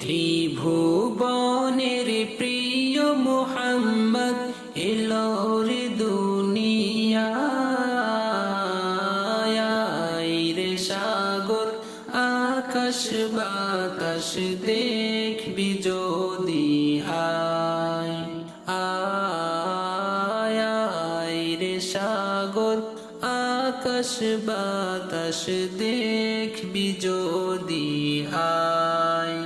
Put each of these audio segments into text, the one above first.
ত্রিভুবনের প্রিয় মোহাম্মদ এলোর দুনিয়ায়। রে সাগর, আকাশ বাতাস আয়। আয় আয় রে সাগর, আকাশ বাতাস দেখবি যদি আয়।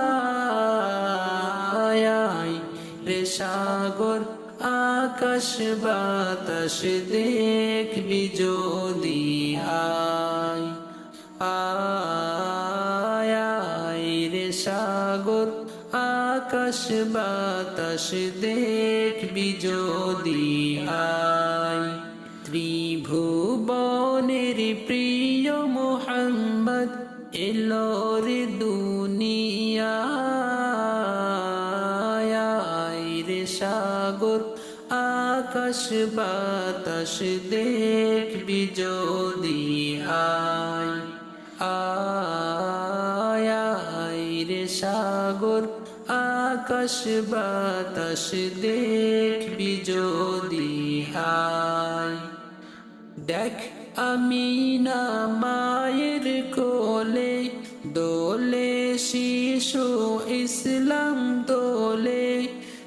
রে সাগর আকাশ বাতাস দেখবি যদি আয় আয় রে সাগর আকাশ বাতাস দেখবি যদি আয় ত্রিভুবনের প্রিয় মোহাম্মদ এলোর দুনিয়ায় সাগর, আকাশ বাতাস দেখবি যদি আয়। আয় রে সাগর, আকাশ বাতাস দেখবি যদি আয়। দেখ আমি না মায়ের কোলে, দোলে শিশু ইসলাম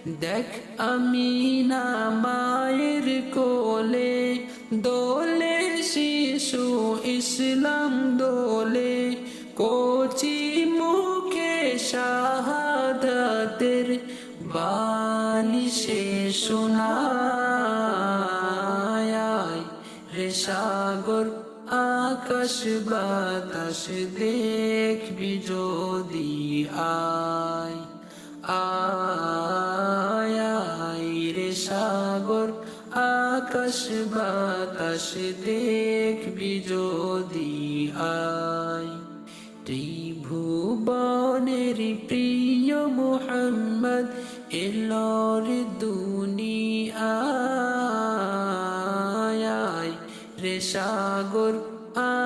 দেখ আমি না মায়ের কোলে, দোলে শিশু ইসলাম দোলে, কোচি মুখে শাহাদাতের বালিশে শোনায় রে সাগর, আকাশ বাতাস দেখবি যদি আয় আয়। আকাশ বাতাস দেখবি যদি আয়। ত্রিভুবনের প্রিয় মোহাম্মদ এলোর দুনিয়ায় রে সাগর,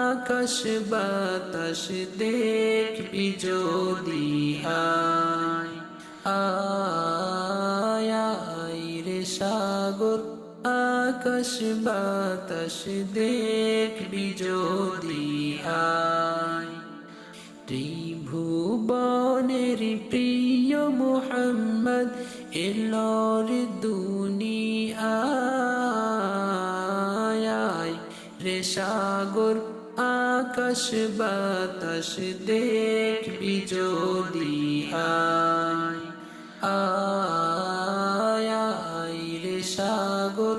আকাশ বাতাস দেখবি যদি আয় আয় রে সাগর আকাশ বাতাস দেখবি যদি আয়। ত্রিভুবনের প্রিয় মোহাম্মদ এলোর দুনিয়ায় রে সাগর, আকাশ বাতাস দেখবি যদি আয় আয়, রে সাগর